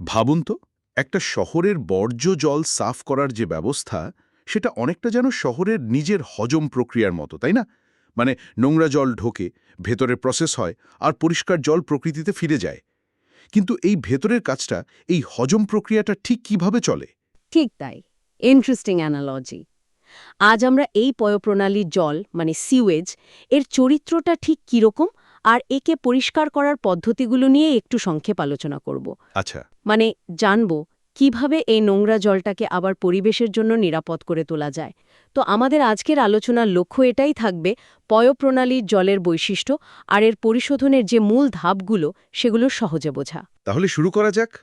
ভাবুন তো, একটা শহরের বর্জ্য জল সাফ করার যে ব্যবস্থা, সেটা অনেকটা যেন শহরের নিজের হজম প্রক্রিয়ার মতো, তাই না? মানে নোংরা জল ঢোকে, ভেতরে প্রসেস হয় আর পরিষ্কার জল প্রকৃতিতে ফিরে যায়। কিন্তু এই ভেতরের কাজটা, এই হজম প্রক্রিয়াটা ঠিক কীভাবে চলে? ঠিক তাই। ইন্টারেস্টিং অ্যানালজি আজ আমরা এই পয়ঃপ্রণালীর জল মানে সিওয়েজ এর চরিত্রটা ঠিক কীরকম? আর একে পরিষ্কার করার পদ্ধতিগুলো নিয়ে একটু সংক্ষেপ আলোচনা করব। আচ্ছা। মানে জানব কীভাবে এই নোংরা জলটাকে আবার পরিবেশের জন্য নিরাপদ করে তোলা যায়। তো আমাদের আজকের আলোচনার লক্ষ্য এটাই থাকবে পয়ঃপ্রণালীর জলের বৈশিষ্ট্য আর এর পরিশোধনের যে মূল ধাপগুলো সেগুলো সহজে বোঝা। তাহলে শুরু করা যাক।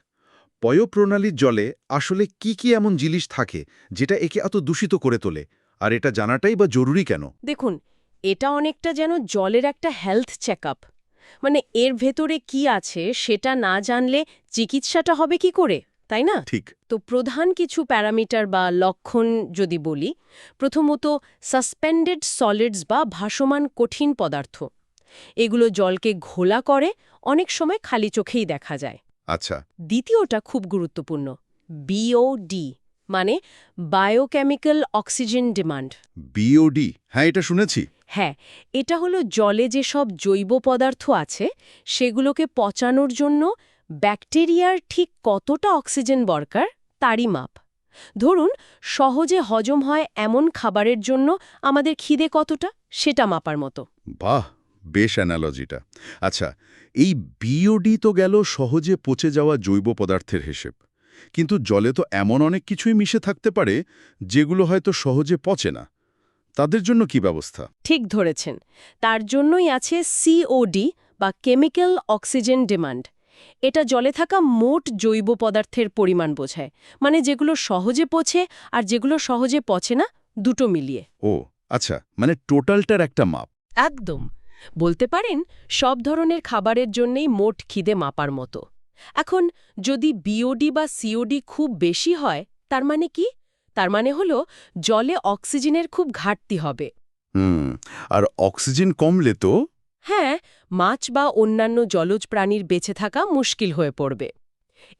পয়ঃপ্রণালীর জলে আসলে কি কি এমন জিনিস থাকে যেটা একে এত দূষিত করে তোলে? আর এটা জানাটাই বা জরুরি কেন? দেখুন এটা অনেকটা যেন জলের একটা হেলথ চেক মানে এর ভেতরে কি আছে সেটা না জানলে চিকিৎসাটা হবে কি করে তাই না? ঠিক। তো প্রধান কিছু প্যারামিটার বা লক্ষণ যদি বলি প্রথমত সাসপেন্ডেড সলিডস বা ভাসমান কঠিন পদার্থ। এগুলো জলকে ঘোলা করে অনেক সময় খালি চোখেই দেখা যায়। আচ্ছা। দ্বিতীয়টা খুব গুরুত্বপূর্ণ বিওডি মানে বায়োকেমিক্যাল অক্সিজেন ডিমান্ড বিওডি হ্যাঁ এটা শুনেছি। হ্যাঁ এটা হলো জলে যেসব জৈব পদার্থ আছে, সেগুলোকে পচানোর জন্য ব্যাকটেরিয়ার ঠিক কতটা অক্সিজেন দরকার তারই মাপ। ধরুন, সহজে হজম হয় এমন খাবারের জন্য আমাদের খিদে কতটা সেটা মাপার মতো। বাহ, বেশ অ্যানালজিটা। আচ্ছা এই বিওডি তো গেল সহজে পচে যাওয়া জৈব পদার্থের হিসেব। কিন্তু জলে তো এমন অনেক কিছুই মিশে থাকতে পারে, যেগুলো হয়তো সহজে পচে না। তাদের জন্য কি ব্যবস্থা? ঠিক ধরেছেন। তার জন্যই আছে সিওডি বা কেমিক্যাল অক্সিজেন ডিমান্ড এটা জলে থাকা মোট জৈব পদার্থের পরিমাণ বোঝায়। মানে যেগুলো সহজে পচে আর যেগুলো সহজে পচে না দুটো মিলিয়ে। ও আচ্ছা মানে টোটালটার একটা মাপ। একদম। বলতে পারেন সব ধরনের খাবারের জন্যেই মোট খিদে মাপার মতো। এখন যদি বিওডি বা সিওডি খুব বেশি হয় তার মানে কি? তার মানে হলো জলে অক্সিজেনের খুব ঘাটতি হবে। হুম আর অক্সিজেন কমলে তো? হ্যাঁ মাছ বা অন্যান্য জলজ প্রাণীর বেঁচে থাকা মুশকিল হয়ে পড়বে।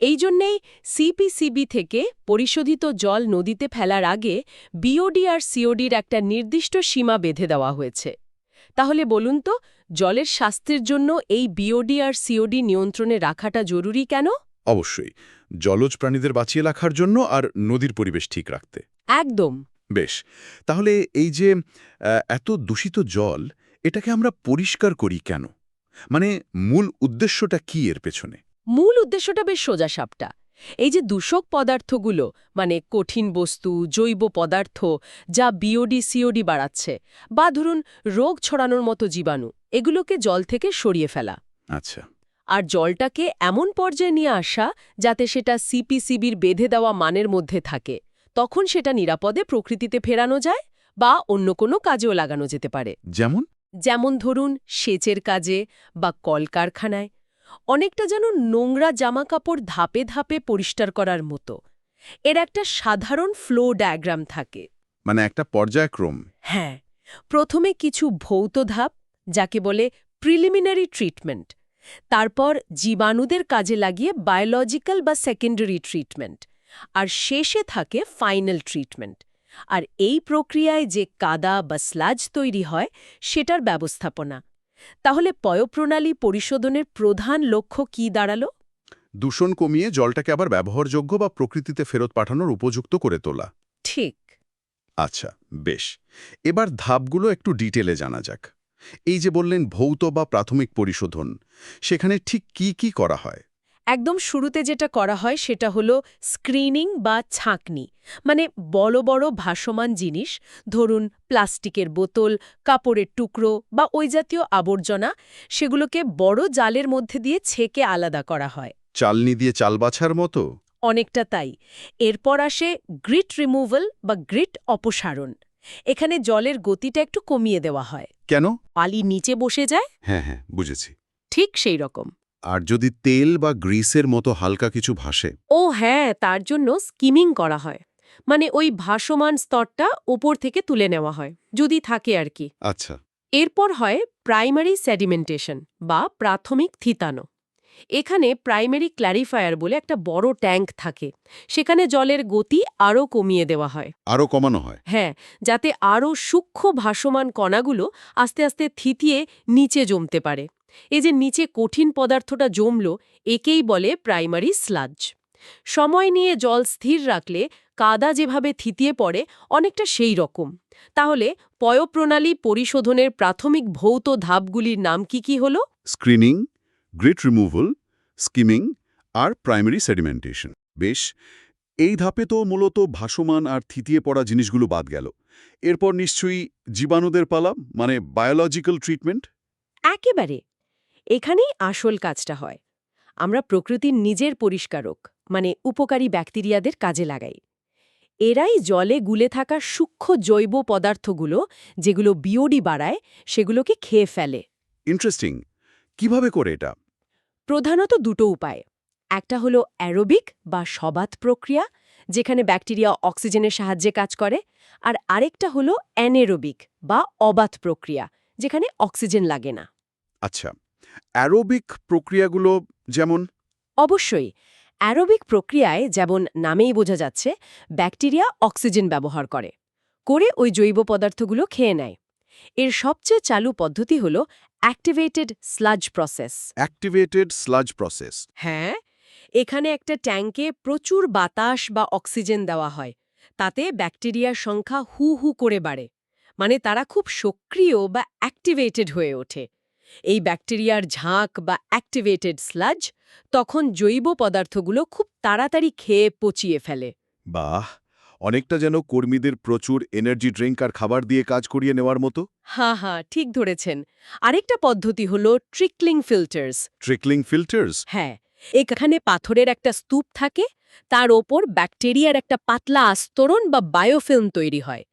এই জন্যেই সিপিসিবি থেকে পরিশোধিত জল নদীতে ফেলার আগে বিওডি আর সিওডির একটা নির্দিষ্ট সীমা বেঁধে দেওয়া হয়েছে। তাহলে বলুন তো জলের স্বাস্থ্যের জন্য এই বিওডি আর সিওডি নিয়ন্ত্রণে রাখাটা জরুরি কেন? অবশ্যই। জলজ প্রাণীদের বাঁচিয়ে রাখার জন্য আর নদীর পরিবেশ ঠিক রাখতে। একদম। বেশ তাহলে এই যে এত দূষিত জল এটাকে আমরা পরিষ্কার করি কেন? মানে মূল উদ্দেশ্যটা কি এর পেছনে? মূল উদ্দেশ্যটা বেশ সোজা সাপটা। এই যে দূষক পদার্থগুলো মানে কঠিন বস্তু জৈব পদার্থ যা বিওডি সিওডি বাড়াচ্ছে বা ধরুন রোগ ছড়ানোর মতো জীবাণু এগুলোকে জল থেকে সরিয়ে ফেলা। আচ্ছা। আর জলটাকে এমন পর্যায়ে নিয়ে আসা যাতে সেটা সিপিসিবির বেঁধে দেওয়া মানের মধ্যে থাকে। তখন সেটা নিরাপদে প্রকৃতিতে ফেরানো যায় বা অন্য কোনো কাজেও লাগানো যেতে পারে। যেমন? যেমন ধরুন সেচের কাজে বা কলকারখানায়। অনেকটা যেন নোংরা জামাকাপড় ধাপে ধাপে পরিষ্কার করার মতো। এর একটা সাধারণ ফ্লো ডায়াগ্রাম থাকে। মানে একটা পর্যায়ক্রম। হ্যাঁ প্রথমে কিছু ভৌত ধাপ যাকে বলে প্রিলিমিনারি ট্রিটমেন্ট। তারপর জীবাণুদের কাজে লাগিয়ে বায়োলজিক্যাল বা সেকেন্ডারি ট্রিটমেন্ট আর শেষে থাকে ফাইনাল ট্রিটমেন্ট আর এই প্রক্রিয়ায় যে কাদা বা স্লাজ তৈরি হয় সেটার ব্যবস্থাপনা। তাহলে পয়ঃপ্রণালী পরিশোধনের প্রধান লক্ষ্য কি দাঁড়াল? দূষণ কমিয়ে জলটাকে আবার ব্যবহারযোগ্য বা প্রকৃতিতে ফেরত পাঠানোর উপযুক্ত করে তোলা। ঠিক। আচ্ছা বেশ। এবার ধাপগুলো একটু ডিটেলে জানা যাক। এই যে বললেন ভৌত বা প্রাথমিক পরিশোধন সেখানে ঠিক কি কি করা হয়? একদম শুরুতে যেটা করা হয় সেটা হলো স্ক্রিনিং বা ছাঁকনি মানে বড় বড় ভাসমান জিনিস ধরুন প্লাস্টিকের বোতল কাপড়ের টুকরো বা ওই জাতীয় আবর্জনা সেগুলোকে বড় জালের মধ্যে দিয়ে ছেঁকে আলাদা করা হয়। চালনি দিয়ে চাল বাছার মতো? অনেকটা তাই। এরপর আসে গ্রিট রিমুভাল বা গ্রিট অপসারণ। এখানে জলের গতিটা একটু কমিয়ে দেওয়া হয়। কেন? পালি নিচে বসে যায়। হ্যাঁ হ্যাঁ বুঝেছি। ঠিক সেই রকম। আর যদি তেল বা গ্রিসের মতো হালকা কিছু ভাসে? ও হ্যাঁ তার জন্য স্কিমিং করা হয়। মানে ওই ভাসমান স্তরটা ওপর থেকে তুলে নেওয়া হয় যদি থাকে আর কি। আচ্ছা। এরপর হয় প্রাইমারি সেডিমেন্টেশন বা প্রাথমিক থিতানো। এখানে প্রাইমারি ক্ল্যারিফায়ার বলে একটা বড় ট্যাঙ্ক থাকে। সেখানে জলের গতি আরও কমিয়ে দেওয়া হয়। আরও কমানো হয়? হ্যাঁ যাতে আরও সূক্ষ্ম ভাসমান কণাগুলো আস্তে আস্তে থিতিয়ে নিচে জমতে পারে। এই যে নিচে কঠিন পদার্থটা জমল একেই বলে প্রাইমারি স্লাজ সময় নিয়ে জল স্থির রাখলে কাদা যেভাবে থিতিয়ে পড়ে অনেকটা সেই রকম। তাহলে পয়ঃপ্রণালী পরিশোধনের প্রাথমিক ভৌত ধাপগুলির নাম কি কি হল? স্ক্রিনিং গ্রিট রিমুভাল স্কিমিং আর প্রাইমারি সেডিমেন্টেশন বেশ এই ধাপে তো মূলত ভাসমান আর থিতিয়ে পড়া জিনিসগুলো বাদ গেল। এরপর নিশ্চয়ই জীবাণুদের পালা মানে বায়োলজিক্যাল ট্রিটমেন্ট একেবারে। এখানেই আসল কাজটা হয়। আমরা প্রকৃতির নিজের পরিষ্কারক মানে উপকারী ব্যাকটেরিয়াদের কাজে লাগাই। এরাই জলে গুলে থাকা সূক্ষ্ম জৈব পদার্থগুলো যেগুলো বিওডি বাড়ায় সেগুলোকে খেয়ে ফেলে। ইন্টারেস্টিং কীভাবে করে এটা? প্রধানত দুটো উপায়। একটা হলো অ্যারোবিক বা সবাত প্রক্রিয়া যেখানে ব্যাকটেরিয়া অক্সিজেনের সাহায্যে কাজ করে আর আরেকটা হলো অ্যানেরোবিক বা অবাত প্রক্রিয়া যেখানে অক্সিজেন লাগে না। আচ্ছা অ্যারোবিক প্রক্রিয়াগুলো যেমন? অবশ্যই অ্যারোবিক প্রক্রিয়ায় যেমন নামেই বোঝা যাচ্ছে ব্যাকটেরিয়া অক্সিজেন ব্যবহার করে করে ওই জৈব পদার্থগুলো খেয়ে নেয়। এর সবচেয়ে চালু পদ্ধতি হল activated sludge process activated sludge process হ্যাঁ এখানে একটা ট্যাঙ্কে প্রচুর বাতাস বা অক্সিজেন দেওয়া হয়। তাতে ব্যাকটেরিয়ার সংখ্যা হু হু করে বাড়ে। মানে তারা খুব সক্রিয় বা অ্যাক্টিভেটেড হয়ে ওঠে। এই ব্যাকটেরিয়ার ঝাঁক বা অ্যাক্টিভেটেড স্লাজ তখন জৈব পদার্থগুলো খুব তাড়াতাড়ি খেয়ে পচিয়ে ফেলে। বাহ! অনেকটা যেন কর্মীদের প্রচুর এনার্জি ড্রিঙ্ক আর খাবার দিয়ে কাজ করিয়ে নেওয়ার মতো? হ্যাঁ হ্যাঁ ঠিক ধরেছেন। আরেকটা পদ্ধতি হল ট্রিকলিং ফিল্টার্স ট্রিকলিং ফিল্টার্স হ্যাঁ এখানে পাথরের একটা স্তূপ থাকে তার ওপর ব্যাকটেরিয়ার একটা পাতলা আস্তরণ বা বায়োফিল্ম তৈরি হয়।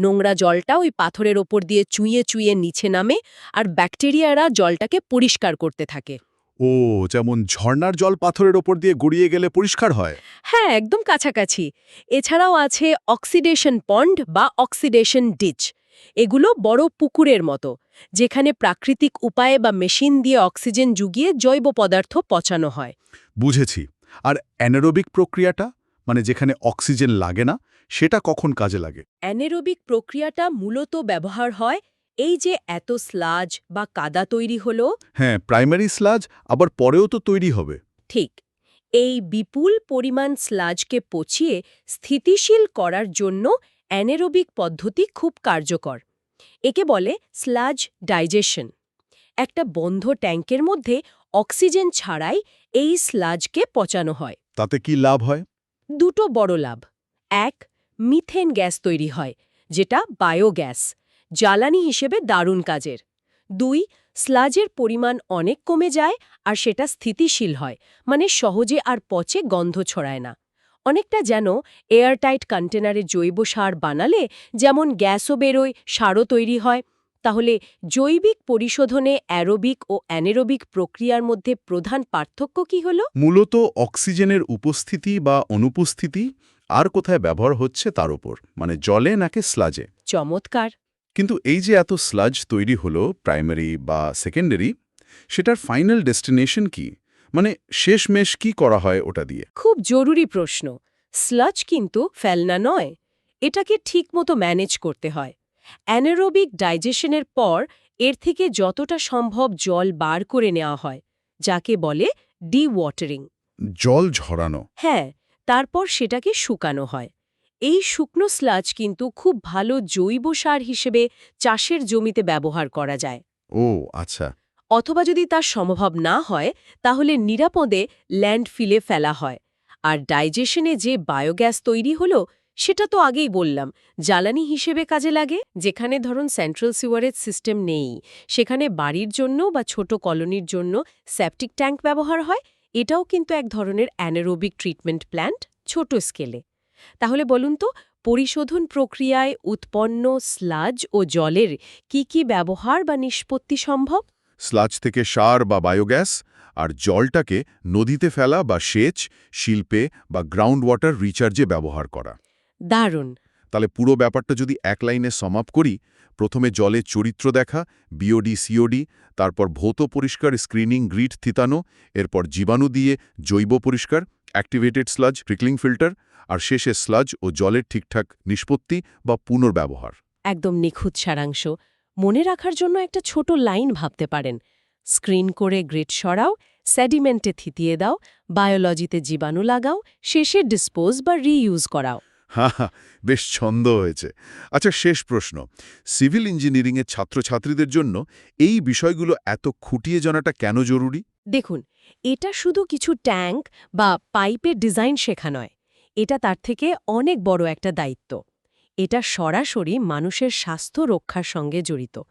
নোংরা জলটা ওই পাথরের ওপর দিয়ে চুইয়ে চুইয়ে নিচে নামে আর ব্যাকটেরিয়ারা জলটাকে পরিষ্কার করতে থাকে। ও যেমন ঝর্ণার জল পাথরের ওপর দিয়ে গড়িয়ে গেলে পরিষ্কার হয়। হ্যাঁ একদম কাছাকাছি। এছাড়াও আছে অক্সিডেশন পন্ড বা অক্সিডেশন ডিচ। এগুলো বড় পুকুরের মতো যেখানে প্রাকৃতিক উপায়ে বা মেশিন দিয়ে অক্সিজেন জুগিয়ে জৈব পদার্থ পচানো হয়। বুঝেছি। আর অ্যানারোবিক প্রক্রিয়াটা মানে যেখানে অক্সিজেন লাগে না সেটা কখন কাজে লাগে? অ্যানেরোবিক প্রক্রিয়াটা মূলত ব্যবহার হয় এই যে এত স্লাজ বা কাদা তৈরি হলো? হ্যাঁ প্রাইমারি স্লাজ আবার পরেও তো তৈরি হবে। ঠিক। এই বিপুল পরিমাণ স্লাজকে পচিয়ে স্থিতিশীল করার জন্য অ্যানেরোবিক পদ্ধতি খুব কার্যকর। একে বলে স্লাজ ডাইজেশন। একটা বন্ধ ট্যাঙ্কের মধ্যে অক্সিজেন ছাড়াই এই স্লাজকে পচানো হয়। তাতে কি লাভ হয়? দুটো বড় লাভ। এক মিথেন গ্যাস তৈরি হয় যেটা বায়োগ্যাস। জ্বালানি হিসেবে দারুণ কাজের। দুই স্লাজের পরিমাণ অনেক কমে যায় আর সেটা স্থিতিশীল হয় মানে সহজে আর পচে গন্ধ ছড়ায় না। অনেকটা যেন এয়ারটাইট কন্টেনারে জৈব সার বানালে যেমন গ্যাসও বেরোয় সারও তৈরি হয়। তাহলে জৈবিক পরিশোধনে অ্যারোবিক ও অ্যানেরোবিক প্রক্রিয়ার মধ্যে প্রধান পার্থক্য কি হল? মূলত অক্সিজেনের উপস্থিতি বা অনুপস্থিতি আর কোথায় ব্যবহার হচ্ছে তার উপর মানে জলে নাকি স্লাজে? চমৎকার! কিন্তু এই যে এত স্লাজ তৈরি হলো প্রাইমারি বা সেকেন্ডারি সেটার ফাইনাল ডেস্টিনেশন কি? মানে শেষমেশ কি করা হয় ওটা দিয়ে? খুব জরুরি প্রশ্ন। স্লাজ কিন্তু ফেলনা নয় এটাকে ঠিকমতো ম্যানেজ করতে হয়। অ্যানারোবিক ডাইজেশনের পর এর থেকে যতটা সম্ভব জল বার করে নেওয়া হয় যাকে বলে ডি ওয়াটারিং জল ঝরানো। হ্যাঁ তারপর সেটাকে শুকানো হয়। এই শুকনো স্লাজ কিন্তু খুব ভালো জৈব সার হিসেবে চাষের জমিতে ব্যবহার করা যায়। ও আচ্ছা। অথবা যদি তার সম্ভব না হয় তাহলে নিরাপদে ল্যান্ডফিলে ফেলা হয়। আর ডাইজেশনে যে বায়োগ্যাস তৈরি হলো সেটা তো আগেই বললাম জ্বালানি হিসেবে কাজে লাগে যেখানে ধরুন সেন্ট্রাল সিওয়ারেজ সিস্টেম নেই সেখানে বাড়ির জন্য বা ছোট কলোনির জন্য সেপটিক ট্যাঙ্ক ব্যবহার হয় এটাও কিন্তু এক ধরনের অ্যানারোবিক ট্রিটমেন্ট প্ল্যান্ট ছোট স্কেলে। তাহলে বলুন তো পরিশোধন প্রক্রিয়ায় উৎপন্ন স্লাজ ও জলের কি কি ব্যবহার বা নিষ্পত্তি সম্ভব? স্লাজ থেকে সার বা বায়োগ্যাস আর জলটাকে নদীতে ফেলা বা সেচ শিল্পে বা গ্রাউন্ড ওয়াটার রিচার্জে ব্যবহার করা। দারুণ। তাহলে পুরো ব্যাপারটা যদি এক লাইনে সমাপ করি প্রথমে জলের চরিত্র দেখা বিওডি সিওডি তারপর ভৌত পরিষ্কার স্ক্রিনিং গ্রিড থিতানো এরপর জীবাণু দিয়ে জৈব পরিষ্কার অ্যাক্টিভেটেড স্লাজ ট্রিকলিং ফিল্টার আর শেষে স্লাজ ও জলের ঠিকঠাক নিষ্পত্তি বা পুনর্ব্যবহার। একদম নিখুঁত সারাংশ। মনে রাখার জন্য একটা ছোট লাইন ভাবতে পারেন। স্ক্রিন করে গ্রিড সরাও স্যাডিমেন্টে থিতিয়ে দাও বায়োলজিতে জীবাণু লাগাও শেষে ডিসপোজ বা রিইউজ করাও। হা হা বেশ ছন্দ হয়েছে। আচ্ছা শেষ প্রশ্ন। সিভিল ইঞ্জিনিয়ারিংয়ের ছাত্রছাত্রীদের জন্য এই বিষয়গুলো এত খুঁটিয়ে জানাটা কেন জরুরি? দেখুন এটা শুধু কিছু ট্যাঙ্ক বা পাইপের ডিজাইন শেখা নয় এটা তার থেকে অনেক বড় একটা দায়িত্ব। এটা সরাসরি মানুষের স্বাস্থ্য রক্ষার সঙ্গে জড়িত।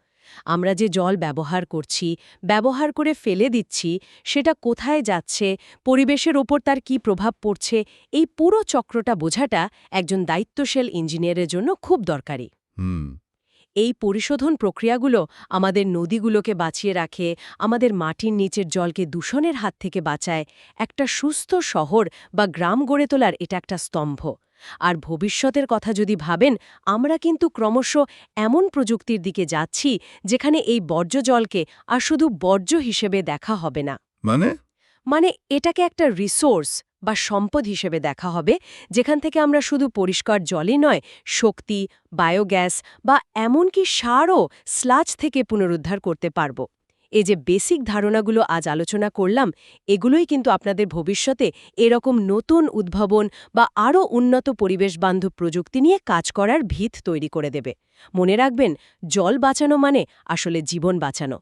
আমরা যে জল ব্যবহার করছি, ব্যবহার করে ফেলে দিচ্ছি, সেটা কোথায় যাচ্ছে, পরিবেশের ওপর তার কি প্রভাব পড়ছে, এই পুরো চক্রটা বোঝাটা একজন দায়িত্বশীল ইঞ্জিনিয়ারের জন্য খুব দরকারি। হুম। এই পরিশোধন প্রক্রিয়াগুলো আমাদের নদীগুলোকে বাঁচিয়ে রাখে আমাদের মাটির নিচের জলকে দূষণের হাত থেকে বাঁচায়। একটা সুস্থ শহর বা গ্রাম গড়ে তোলার এটা একটা স্তম্ভ। আর ভবিষ্যতের কথা যদি ভাবেন আমরা কিন্তু ক্রমশ এমন প্রযুক্তির দিকে যাচ্ছি যেখানে এই বর্জ্য জলকে আর শুধু বর্জ্য হিসেবে দেখা হবে না। মানে? মানে এটাকে একটা রিসোর্স বা সম্পদ হিসেবে দেখা হবে, যেখান থেকে আমরা শুধু পরিষ্কার জলই নয়, শক্তি, বায়োগ্যাস বা এমনকি সারও স্লাজ থেকে পুনরুদ্ধার করতে পারব। এই যে বেসিক ধারণাগুলো আজ আলোচনা করলাম, এগুলোই কিন্তু আপনাদের ভবিষ্যতে এরকম নতুন উদ্ভাবন বা আরও উন্নত পরিবেশবান্ধব প্রযুক্তি নিয়ে কাজ করার ভিত তৈরি করে দেবে। মনে রাখবেন, জল বাঁচানো মানে আসলে জীবন বাঁচানো।